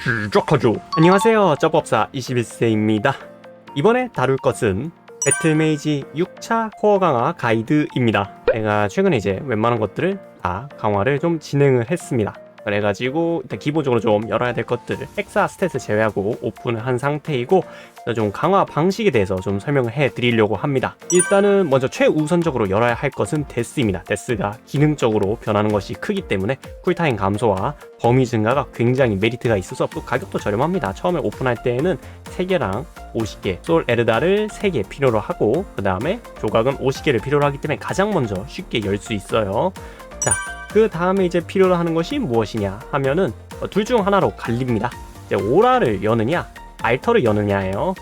시작하죠. 안녕하세요. 쩌법사 21세입니다. 이번에 다룰 것은 배틀메이지 6차 코어 강화 가이드입니다. 제가 최근에 이제 웬만한 것들을 다 강화를 좀 진행을 했습니다. 그래가지고 일단 기본적으로 좀 열어야 될 것들 엑사 스탯을 제외하고 오픈을 한 상태이고 좀 강화 방식에 대해서 좀 설명을 해 드리려고 합니다. 일단은 먼저 최우선적으로 열어야 할 것은 데스입니다. 데스가 기능적으로 변하는 것이 크기 때문에 쿨타임 감소와 범위 증가가 굉장히 메리트가 있어서 또 가격도 저렴합니다. 처음에 오픈할 때에는 3개랑 50개 솔 에르다를 3개 필요로 하고 그 다음에 조각은 50개를 필요로 하기 때문에 가장 먼저 쉽게 열 수 있어요. 자, 그 다음에 이제 필요로 하는 것이 무엇이냐 하면은 어, 둘중 하나로 갈립니다. 이제 오라를 여느냐, 알터를 여느냐예요.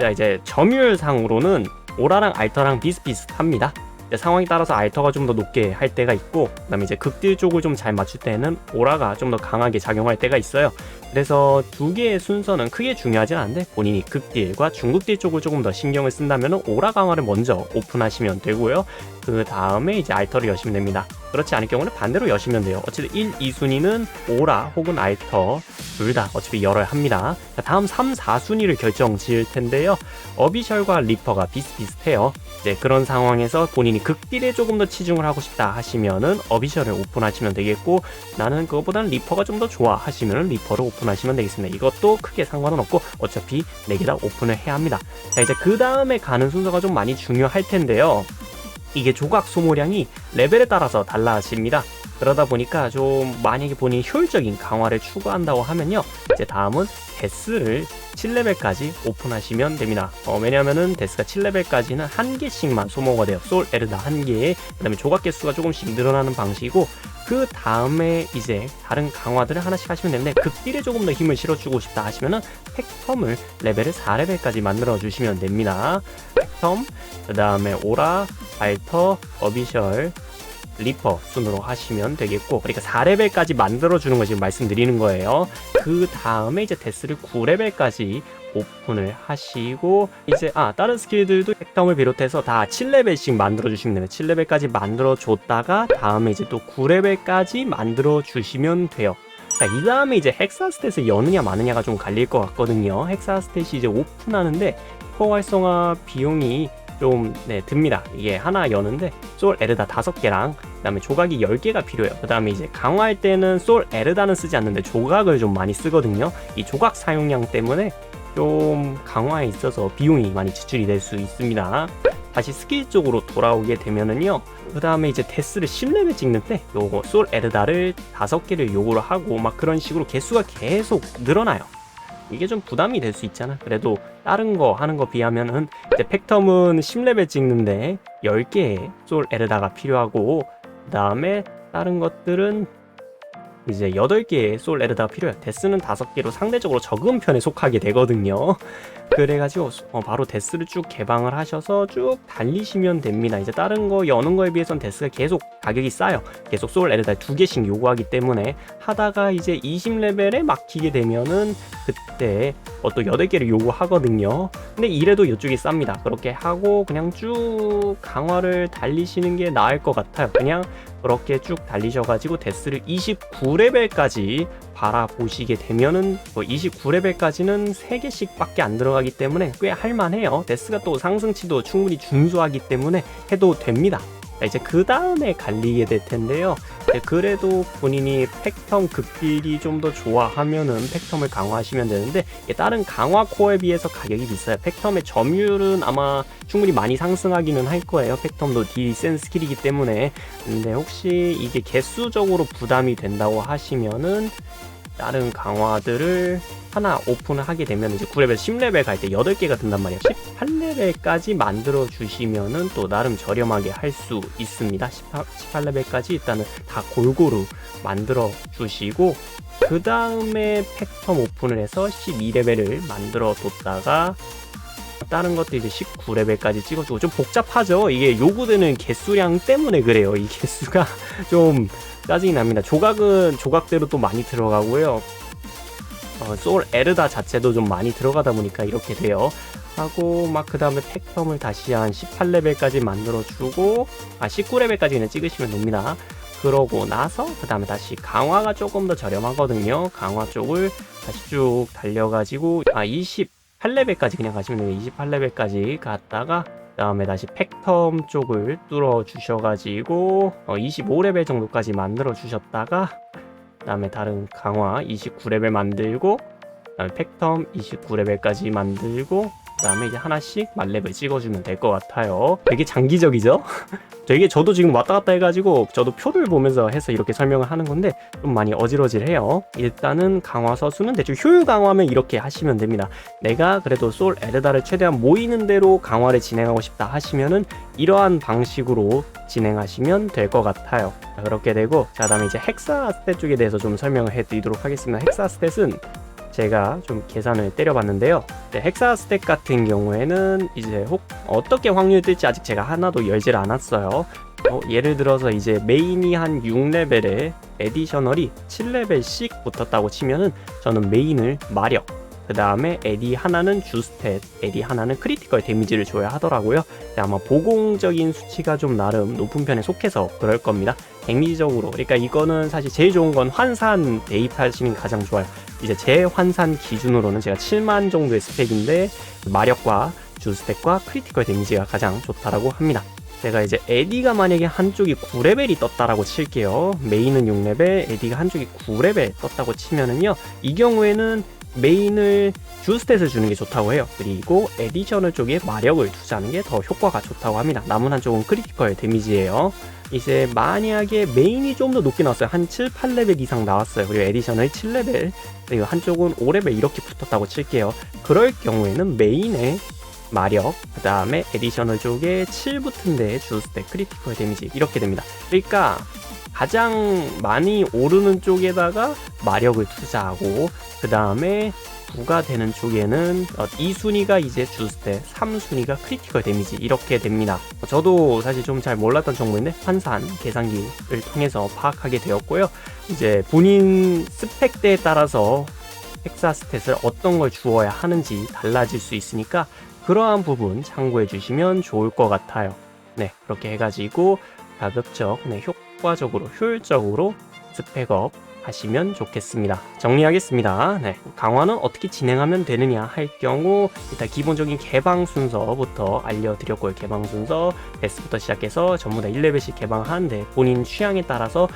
자, 이제 점유율상으로는 오라랑 알터랑 비슷비슷합니다. 상황에 따라서 알터가 좀 더 높게 할 때가 있고, 그다음에 이제 극딜 쪽을 좀 잘 맞출 때는 오라가 좀 더 강하게 작용할 때가 있어요. 그래서 두 개의 순서는 크게 중요하진 않은데 본인이 극딜과 중극딜 쪽을 조금 더 신경을 쓴다면 오라 강화를 먼저 오픈하시면 되고요. 그 다음에 이제 알터를 여시면 됩니다. 그렇지 않을 경우는 반대로 여시면 돼요. 어쨌든 1, 2순위는 오라 혹은 알터 둘 다 어차피 열어야 합니다. 자, 다음 3, 4순위를 결정 지을 텐데요. 어비셜과 리퍼가 비슷비슷해요. 이제 그런 상황에서 본인이 극딜에 조금 더 치중을 하고 싶다 하시면은 어비셜을 오픈하시면 되겠고 나는 그것보다는 리퍼가 좀 더 좋아 하시면 리퍼를 오픈하시면 되겠습니다. 이것도 크게 상관은 없고 어차피 4개 다 오픈을 해야 합니다. 자 이제 그 다음에 가는 순서가 좀 많이 중요할 텐데요. 이게 조각 소모량이 레벨에 따라서 달라집니다. 그러다 보니까 좀 만약에 본인이 효율적인 강화를 추구한다고 하면요. 이제 다음은 데스를 7레벨까지 오픈하시면 됩니다. 어, 왜냐면은 데스가 7레벨까지는 한 개씩만 소모가 돼요. 솔 에르다 한 개에 그 다음에 조각 개수가 조금씩 늘어나는 방식이고 그 다음에 이제 다른 강화들을 하나씩 하시면 되는데 극딜에 조금 더 힘을 실어주고 싶다 하시면은 팩텀을 레벨을 4레벨까지 만들어 주시면 됩니다. 팩텀, 그 다음에 오라, 알터, 어비셜, 리퍼 순으로 하시면 되겠고 그러니까 4레벨까지 만들어 주는 거 지금 말씀드리는 거예요. 그 다음에 이제 데스를 9레벨까지 오픈을 하시고 이제 아 다른 스킬들도 팩텀을 비롯해서 다 7레벨씩 만들어 주시면 됩니다 7레벨까지 만들어 줬다가 다음에 이제 또 9레벨까지 만들어 주시면 돼요. 자, 이 다음에 이제 헥사 스탯을 여느냐 마느냐가 좀 갈릴 것 같거든요. 헥사 스탯이 이제 오픈하는데 코어 활성화 비용이 좀 네, 듭니다. 이게 하나 여는데 솔 에르다 다섯 개랑 그다음에 조각이 10개가 필요해요. 그다음에 이제 강화할 때는 솔 에르다는 쓰지 않는데 조각을 좀 많이 쓰거든요. 이 조각 사용량 때문에 좀 강화에 있어서 비용이 많이 지출이 될 수 있습니다. 다시 스킬 쪽으로 돌아오게 되면은요. 그 다음에 이제 데스를 10레벨 찍는 때 요거 솔 에르다를 다섯 개를 요구를 하고 막 그런 식으로 개수가 계속 늘어나요. 이게 좀 부담이 될 수 있잖아. 그래도 다른 거 하는 거 비하면은 이제 팩텀은 10레벨 찍는데 10개의 솔 에르다가 필요하고 그 다음에 다른 것들은 이제 8개의 솔 에르다가 필요해요. 데스는 5개로 상대적으로 적은 편에 속하게 되거든요. 그래가지고 어, 바로 데스를 쭉 개방을 하셔서 쭉 달리시면 됩니다. 이제 다른 거 여는 거에 비해선 데스가 계속 가격이 싸요. 계속 솔 에르다 두 개씩 요구하기 때문에 하다가 이제 20레벨에 막히게 되면은 그때 어, 또 8개를 요구하거든요. 근데 이래도 이쪽이 쌉니다. 그렇게 하고 그냥 쭉 강화를 달리시는 게 나을 것 같아요. 그냥 그렇게 쭉 달리셔가지고 데스를 29레벨까지 바라보시게 되면은 뭐 29레벨까지는 3개씩 밖에 안 들어가기 때문에 꽤 할만해요. 데스가 또 상승치도 충분히 준수하기 때문에 해도 됩니다. 자, 이제 그 다음에 갈리게 될 텐데요. 이제 그래도 본인이 팩텀 극딜이 좀 더 좋아하면은 팩텀을 강화하시면 되는데 다른 강화 코어에 비해서 가격이 비싸요. 팩텀의 점유율은 아마 충분히 많이 상승하기는 할 거예요. 팩텀도 딜센 스킬이기 때문에. 근데 혹시 이게 개수적으로 부담이 된다고 하시면은 다른 강화들을 하나 오픈을 하게 되면 이제 9레벨, 10레벨 갈 때 8개가 든단 말이에요. 18레벨까지 만들어 주시면은 또 나름 저렴하게 할 수 있습니다. 18, 레벨까지 일단은 다 골고루 만들어 주시고 그 다음에 팩텀 오픈을 해서 12레벨을 만들어 뒀다가 다른 것도 이제 19레벨까지 찍어주고 좀 복잡하죠. 이게 요구되는 개수량 때문에 그래요. 이 개수가 좀 짜증이 납니다. 조각은 조각대로 또 많이 들어가고요. 어, 솔 에르다 자체도 좀 많이 들어가다 보니까 이렇게 돼요. 하고 막 그 다음에 팩텀을 다시 한 18레벨까지 만들어주고 아 19레벨까지 그냥 찍으시면 됩니다. 그러고 나서 그 다음에 다시 강화가 조금 더 저렴하거든요. 강화 쪽을 다시 쭉 달려가지고 아 28레벨까지 그냥 가시면 돼요. 28레벨까지 갔다가 그 다음에 다시 팩텀 쪽을 뚫어 주셔가지고 어, 25레벨 정도까지 만들어 주셨다가 그 다음에 다른 강화 29레벨 만들고 그 다음에 팩텀 29레벨까지 만들고 그 다음에 이제 하나씩 만렙을 찍어주면 될 것 같아요. 되게 장기적이죠? 되게 저도 지금 왔다 갔다 해가지고 저도 표를 보면서 해서 이렇게 설명을 하는 건데 좀 많이 어지러질해요. 일단은 강화 서수는 대충 효율 강화면 이렇게 하시면 됩니다. 내가 그래도 솔 에르다를 최대한 모이는 대로 강화를 진행하고 싶다 하시면은 이러한 방식으로 진행하시면 될 것 같아요. 자, 그렇게 되고 자 다음에 이제 헥사 스탯 쪽에 대해서 좀 설명을 해드리도록 하겠습니다. 헥사 스탯은 제가 좀 계산을 때려봤는데요. 네, 헥사 스탯 같은 경우에는 이제 혹 어떻게 확률이 뜰지 아직 제가 하나도 열질 않았어요. 어, 예를 들어서 이제 메인이 한 6레벨에 에디셔널이 7레벨씩 붙었다고 치면은 저는 메인을 마력 그 다음에 에디 하나는 주스탯 에디 하나는 크리티컬 데미지를 줘야 하더라고요. 근데 아마 보공적인 수치가 좀 나름 높은 편에 속해서 그럴 겁니다. 데미지적으로. 그러니까 이거는 사실 제일 좋은 건 환산 대입하시는 게 가장 좋아요 이제 제 환산 기준으로는 제가 7만 정도의 스펙인데 마력과 주스펙과 크리티컬 데미지가 가장 좋다라고 합니다. 제가 이제 에디가 만약에 한쪽이 9레벨이 떴다라고 칠게요. 메인은 6레벨, 에디가 한쪽이 9레벨 떴다고 치면은요. 이 경우에는 메인을 주스탯을 주는 게 좋다고 해요. 그리고 에디셔널 쪽에 마력을 투자하는 게 더 효과가 좋다고 합니다. 남은 한쪽은 크리티컬 데미지예요. 이제 만약에 메인이 좀 더 높게 나왔어요. 한 7, 8레벨 이상 나왔어요. 그리고 에디셔널 7레벨, 그리고 한쪽은 5레벨 이렇게 붙었다고 칠게요. 그럴 경우에는 메인에 마력, 그 다음에 에디셔널 쪽에 7 붙은데 주스택 크리티컬 데미지 이렇게 됩니다. 그러니까 가장 많이 오르는 쪽에다가 마력을 투자하고 그 다음에 부가 되는 쪽에는 어, 2순위가 이제 주스택, 3순위가 크리티컬 데미지 이렇게 됩니다. 저도 사실 좀 잘 몰랐던 정보인데 환산 계산기를 통해서 파악하게 되었고요. 이제 본인 스펙대에 따라서 헥사 스탯을 어떤 걸 주어야 하는지 달라질 수 있으니까 그러한 부분 참고해 주시면 좋을 것 같아요. 네, 그렇게 해가지고 가급적 네, 효과적으로 효율적으로 스펙업 하시면 좋겠습니다. 정리하겠습니다. 네, 강화는 어떻게 진행하면 되느냐 할 경우 일단 기본적인 개방 순서부터 알려드렸고요. 개방 순서 데스부터 시작해서 전부 다 1레벨씩 개방하는데 본인 취향에 따라서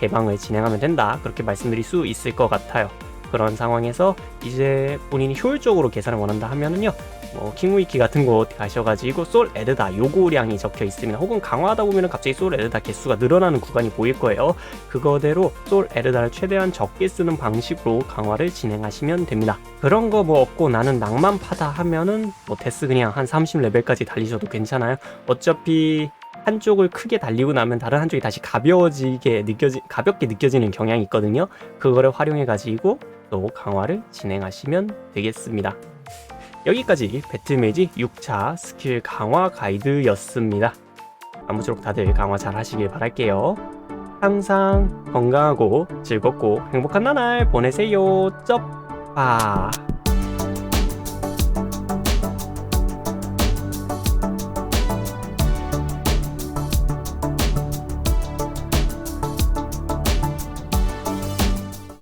개방을 진행하면 된다. 그렇게 말씀드릴 수 있을 것 같아요. 그런 상황에서 이제 본인이 효율적으로 계산을 원한다 하면은요 뭐 킹위키 같은 곳 가셔가지고 솔 에르다 요구량이 적혀 있습니다. 혹은 강화하다 보면은 갑자기 솔 에르다 개수가 늘어나는 구간이 보일 거예요. 그거대로 솔 에르다를 최대한 적게 쓰는 방식으로 강화를 진행하시면 됩니다. 그런 거 뭐 없고 나는 낭만 파다 하면은 뭐 데스 그냥 한 30레벨까지 달리셔도 괜찮아요. 어차피 한쪽을 크게 달리고 나면 다른 한쪽이 다시 가벼워지게 느껴지 가볍게 느껴지는 경향이 있거든요. 그거를 활용해 가지고 또 강화를 진행하시면 되겠습니다. 여기까지 배틀메이지 6차 스킬 강화 가이드였습니다. 아무쪼록 다들 강화 잘 하시길 바랄게요. 항상 건강하고 즐겁고 행복한 나날 보내세요. 쩝바.